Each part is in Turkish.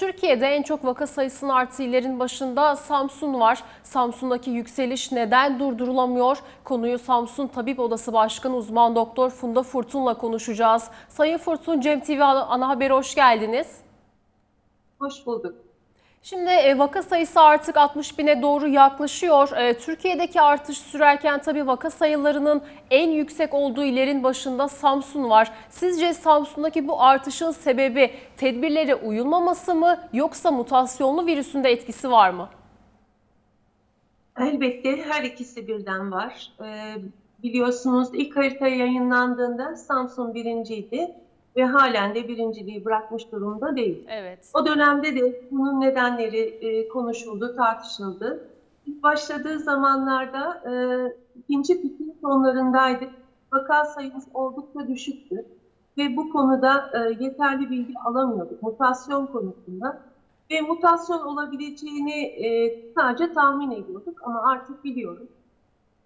Türkiye'de en çok vaka sayısının arttığı illerin başında Samsun var. Samsun'daki yükseliş neden durdurulamıyor? Konuyu Samsun Tabip Odası Başkanı uzman doktor Funda Furtun'la konuşacağız. Sayın Furtun, Cem TV ana haberi hoş geldiniz. Hoş bulduk. Şimdi e, vaka sayısı artık 60 bine doğru yaklaşıyor. E, Türkiye'deki artış sürerken tabii vaka sayılarının en yüksek olduğu illerin başında Samsun var. Sizce Samsun'daki bu artışın sebebi tedbirlere uyulmaması mı yoksa mutasyonlu virüsün de etkisi var mı? Elbette her ikisi birden var. Ee, biliyorsunuz ilk harita yayınlandığında Samsun birinciydi ve halen de birinciliği bırakmış durumda değil. Evet. O dönemde de bunun nedenleri e, konuşuldu, tartışıldı. İlk başladığı zamanlarda e, ikinci pikin sonlarındaydı. Vaka sayımız oldukça düşüktü ve bu konuda e, yeterli bilgi alamıyorduk mutasyon konusunda. Ve mutasyon olabileceğini e, sadece tahmin ediyorduk ama artık biliyoruz.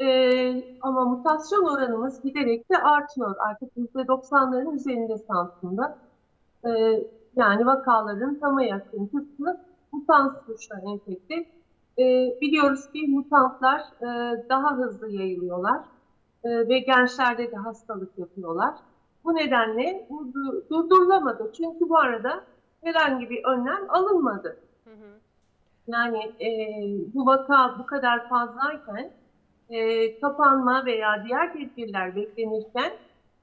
E, ama mutasyon oranımız giderek de artıyor. Artık %90'ların üzerinde Samsun'da. E, yani vakaların tama yakın kısmı mutant suçla enfekte. E, biliyoruz ki mutantlar e, daha hızlı yayılıyorlar e, ve gençlerde de hastalık yapıyorlar. Bu nedenle bu du- durdurulamadı. Çünkü bu arada herhangi bir önlem alınmadı. Yani e, bu vaka bu kadar fazlayken e, kapanma veya diğer tedbirler beklenirken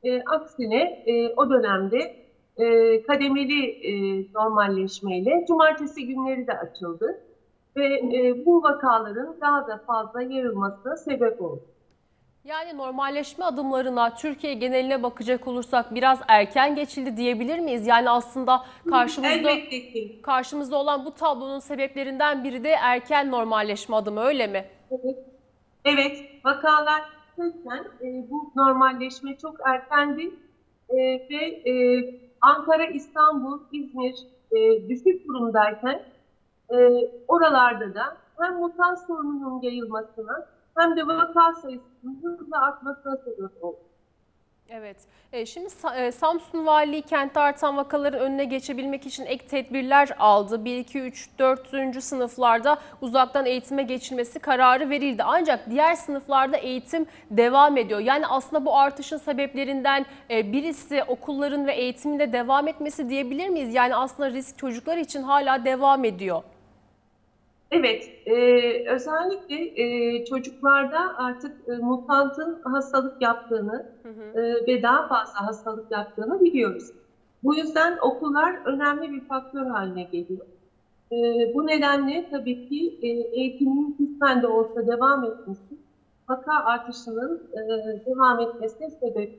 e, aksine e, o dönemde e, kademeli e, normalleşmeyle cumartesi günleri de açıldı ve e, bu vakaların daha da fazla yayılmasına sebep oldu. Yani normalleşme adımlarına Türkiye geneline bakacak olursak biraz erken geçildi diyebilir miyiz? Yani aslında karşımızda karşımızda olan bu tablonun sebeplerinden biri de erken normalleşme adımı öyle mi? Evet, evet vakalar yokken e, bu normalleşme çok erkendi E, ve e, Ankara, İstanbul, İzmir e, düşük durumdayken e, oralarda da hem mutant sorununun yayılmasına hem de vaka sayısının hızla artmasına sebep oldu. Evet. E, Şimdi e, Samsun Valiliği kentte artan vakaların önüne geçebilmek için ek tedbirler aldı. 1, 2, 3, 4. sınıflarda uzaktan eğitime geçilmesi kararı verildi. Ancak diğer sınıflarda eğitim devam ediyor. Yani aslında bu artışın sebeplerinden e, birisi okulların ve eğitimin de devam etmesi diyebilir miyiz? Yani aslında risk çocuklar için hala devam ediyor. Evet, e, özellikle e, çocuklarda artık e, mutantın hastalık yaptığını e, ve daha fazla hastalık yaptığını biliyoruz. Bu yüzden okullar önemli bir faktör haline geliyor. E, bu nedenle tabii ki e, eğitimin kısmen de olsa devam etmesi, vaka artışının e, devam etmesine sebep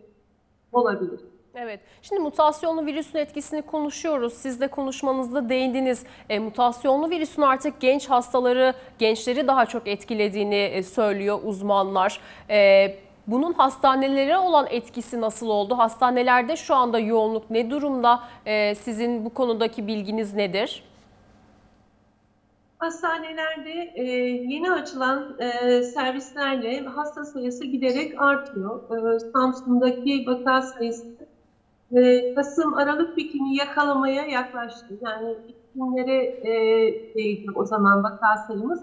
olabilir. Evet. Şimdi mutasyonlu virüsün etkisini konuşuyoruz. Siz de konuşmanızda değindiniz. E, mutasyonlu virüsün artık genç hastaları, gençleri daha çok etkilediğini e, söylüyor uzmanlar. E, bunun hastanelere olan etkisi nasıl oldu? Hastanelerde şu anda yoğunluk ne durumda? E, sizin bu konudaki bilginiz nedir? Hastanelerde e, yeni açılan e, servislerle hasta sayısı giderek artıyor. E, Samsun'daki vaka sayısı e, Kasım-Aralık pikini yakalamaya yaklaştı. Yani günlere e, değdi o zaman vaka sayımız.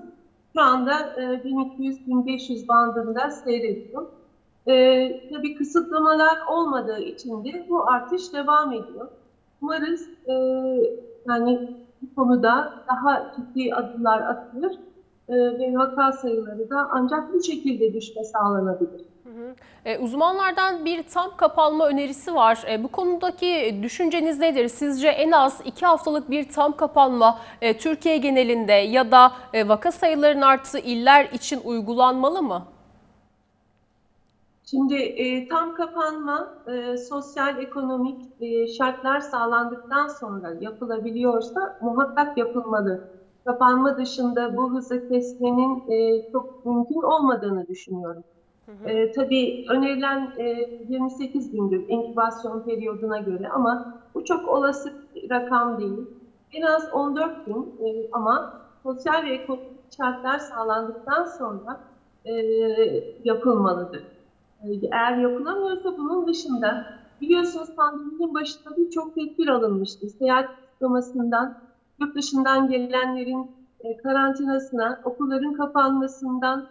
Şu anda e, 1200-1500 bandında seyrediyor. E, tabii kısıtlamalar olmadığı için de bu artış devam ediyor. Umarız e, yani bu konuda daha ciddi adımlar atılır e, ve vaka sayıları da ancak bu şekilde düşme sağlanabilir. E, uzmanlardan bir tam kapanma önerisi var. E, bu konudaki düşünceniz nedir? Sizce en az iki haftalık bir tam kapanma e, Türkiye genelinde ya da e, vaka sayılarının arttığı iller için uygulanmalı mı? Şimdi e, tam kapanma e, sosyal ekonomik e, şartlar sağlandıktan sonra yapılabiliyorsa muhakkak yapılmalı. Kapanma dışında bu hızı kesmenin e, çok mümkün olmadığını düşünüyorum. E, tabii önerilen e, 28 gündür inkübasyon periyoduna göre ama bu çok olası bir rakam değil. En az 14 gün e, ama sosyal ve ekonomik şartlar sağlandıktan sonra e, yapılmalıdır. E, Eğer yapılamıyorsa bunun dışında biliyorsunuz pandeminin başında birçok tedbir alınmıştı. Seyahat kısıtlamasından yurt dışından gelenlerin e, karantinasına, okulların kapanmasından,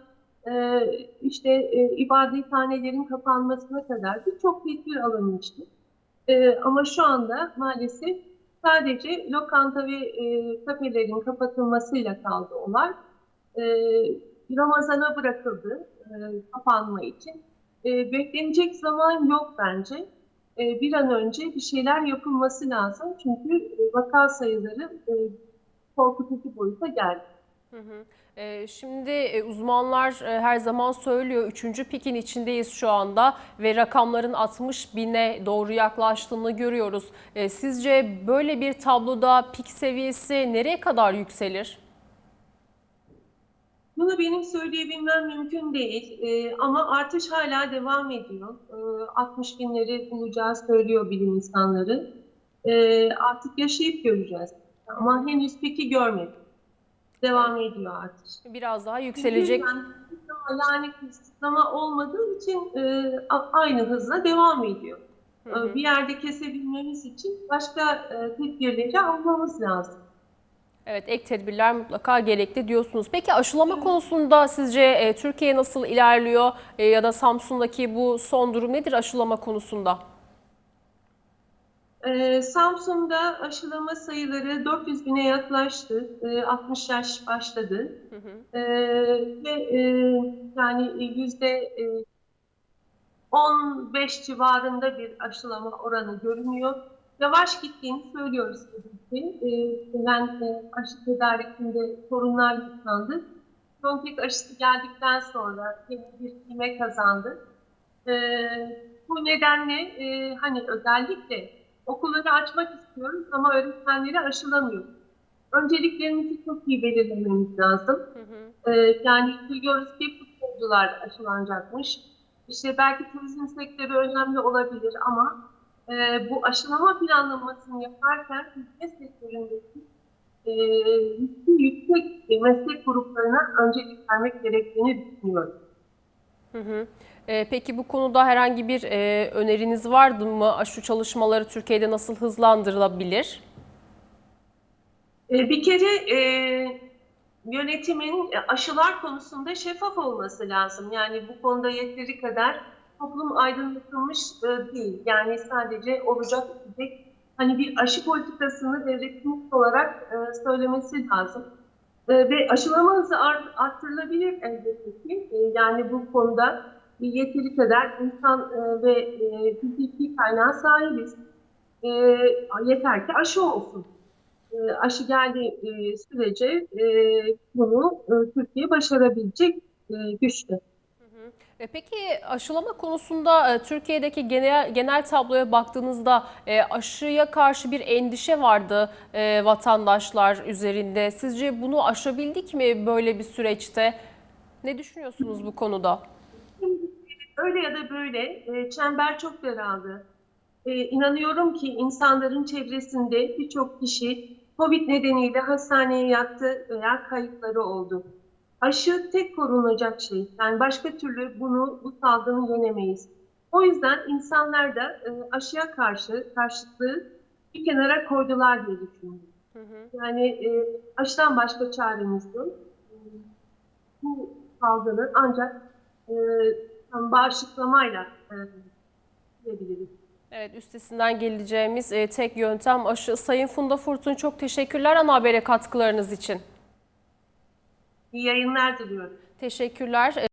e, işte e, ibadethanelerin kapanmasına kadar birçok tedbir alınmıştı. E, ama şu anda maalesef sadece lokanta ve e, kafelerin kapatılmasıyla kaldı olay. E, Ramazana bırakıldı kapanma için. Beklenecek zaman yok bence. Bir an önce bir şeyler yapılması lazım. Çünkü vaka sayıları korkutucu boyuta geldi. Hı hı. Ee, Şimdi e, uzmanlar e, her zaman söylüyor 3. pikin içindeyiz şu anda ve rakamların 60 bine doğru yaklaştığını görüyoruz. E, Sizce böyle bir tabloda pik seviyesi nereye kadar yükselir? Bunu benim söyleyebilmem mümkün değil Ee, ama artış hala devam ediyor. Ee, 60 binleri bulacağı söylüyor bilim insanları. Ee, artık yaşayıp göreceğiz. Ama henüz peki görmedik. Devam ediyor artış. Biraz daha yükselecek. Kısıtlama, yani kısıtlama olmadığı için e, aynı hızla devam ediyor. Hı hı. Ee, Bir yerde kesebilmemiz için başka e, tedbirleri almamız lazım. Evet ek tedbirler mutlaka gerekli diyorsunuz. Peki aşılama konusunda sizce e, Türkiye nasıl ilerliyor E, ya da Samsun'daki bu son durum nedir aşılama konusunda? Ee, Samsun'da aşılama sayıları 400 bine yaklaştı. Ee, 60 yaş başladı. Hı hı. Ee, ve e, yani yüzde e, 15 civarında bir aşılama oranı görünüyor. Yavaş gittiğini söylüyoruz tabii ki. Ee, gelen e, aşı tedarikinde sorunlar yaşandı. Bronkitik aşısı geldikten sonra bir kime kazandı. Ee, bu nedenle e, hani özellikle okulları açmak istiyoruz ama öğretmenleri aşılamıyoruz. Önceliklerimizi çok iyi belirlememiz lazım. Hı hı. Ee, yani biliyoruz ki futbolcular aşılanacakmış. İşte belki turizm sektörü önemli olabilir ama e, bu aşılama planlamasını yaparken hizmet sektöründeki e, yüksek meslek gruplarına öncelik vermek gerektiğini düşünüyorum. Hı hı. E, Peki bu konuda herhangi bir e, öneriniz vardı mı? Aşı çalışmaları Türkiye'de nasıl hızlandırılabilir? E, Bir kere e, yönetimin aşılar konusunda şeffaf olması lazım. Yani bu konuda yeteri kadar toplum aydınlatılmış e, değil. Yani sadece olacak bitecek hani bir aşı politikasını devletin olarak e, söylemesi lazım. E, ve aşılama hızı art- arttırılabilir elbette ki. E, yani bu konuda yeteri kadar insan e, ve e, fiziki kaynağa sahibiz. E, yeter ki aşı olsun e, aşı geldiği sürece bunu Türkiye başarabilecek güçte. Peki aşılama konusunda Türkiye'deki genel, genel tabloya baktığınızda aşıya karşı bir endişe vardı vatandaşlar üzerinde. Sizce bunu aşabildik mi böyle bir süreçte? Ne düşünüyorsunuz bu konuda? Öyle ya da böyle e, çember çok daraldı. E, inanıyorum ki insanların çevresinde birçok kişi COVID nedeniyle hastaneye yattı veya kayıpları oldu. Aşı tek korunacak şey. Yani başka türlü bunu, bu salgını yenemeyiz. O yüzden insanlar da e, aşıya karşı karşıtlığı bir kenara koydular diye düşünüyorum. Hı hı. Yani e, aşıdan başka çaremiz yok. Bu salgını ancak e, bağışıklamayla e, diyebiliriz. Evet, üstesinden geleceğimiz e, tek yöntem aşı. Sayın Funda Furtun çok teşekkürler ana habere katkılarınız için. İyi yayınlar diliyorum. Teşekkürler.